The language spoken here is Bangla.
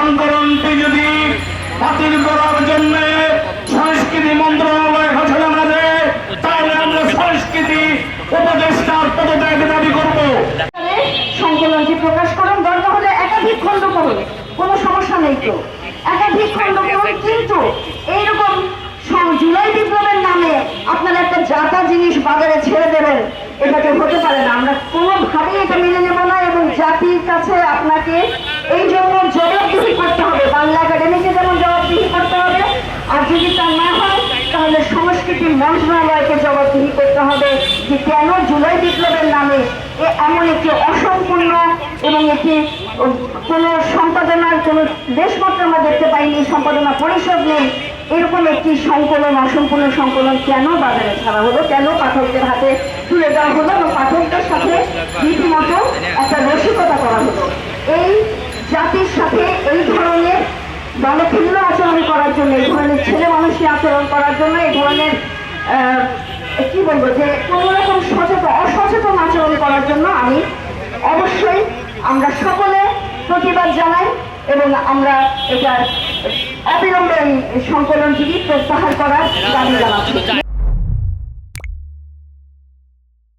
সংকলনটি যদি বাতিল করার জন্য সংস্কৃতি মন্ত্রণালয় ঘোষণা দেয় তাহলে আমরা সংস্কৃতি উপদেষ্টার পদত্যাগ দাবি করব। সংকলনটি প্রকাশ করুন, দরকার হলে একাধিক খণ্ড করুন, কোনো সমস্যা নেই তো। একাধিক খণ্ড করুন, কিন্তু এইরকম জুলাই বিপ্লবের নামে আপনারা একটা জাতা জিনিস বাজারে ছেড়ে দেবেন এটাকে হতে পারে না। আমরা কোনোভাবেই এটা মেনে নেব না, এবং জাতির কাছে আপনাকে এই জন্য জবাবদিহি করতে হবে বাংলা একাডেমিকে যেমন জবাবদিহি করতে হবে আর যদি তা না হয় তাহলে সংস্কৃতি মন্ত্রণালয়কে জবাবদিহি করতে হবে যে কেন জুলাই বিপ্লবের নামে এমন একটি অসম্পূর্ণ এবং একটি কোনো সম্পাদনার কোনো দেশপত্র আমরা দেখতে পাইনি, সম্পাদনা পরিষদ নেই, এরকম একটি সংকলন, অসম্পূর্ণ সংকলন কেন বাজারে ছাড়া হলো? কেন পাঠকদের হাতে তুলে দেওয়া হলো এবং পাঠকদের সাথে রীতিমতো একটা রসিকতা করা হলো? এই জাতির সাথে এই ধরনের দলভিন্ন আচরণ করার জন্য, এই ছেলে মানুষই আচরণ করার জন্য এই ধরনের আহ, কি বলব যে কোনো রকম সচেতন, অসচেতন আচরণ করার জন্য আমি অবশ্যই আমরা সকলে প্রতিবাদ জানাই এবং আমরা এটা অবিলম্বে এই সংকলনটি প্রত্যাহার করার দাবি জানাচ্ছি।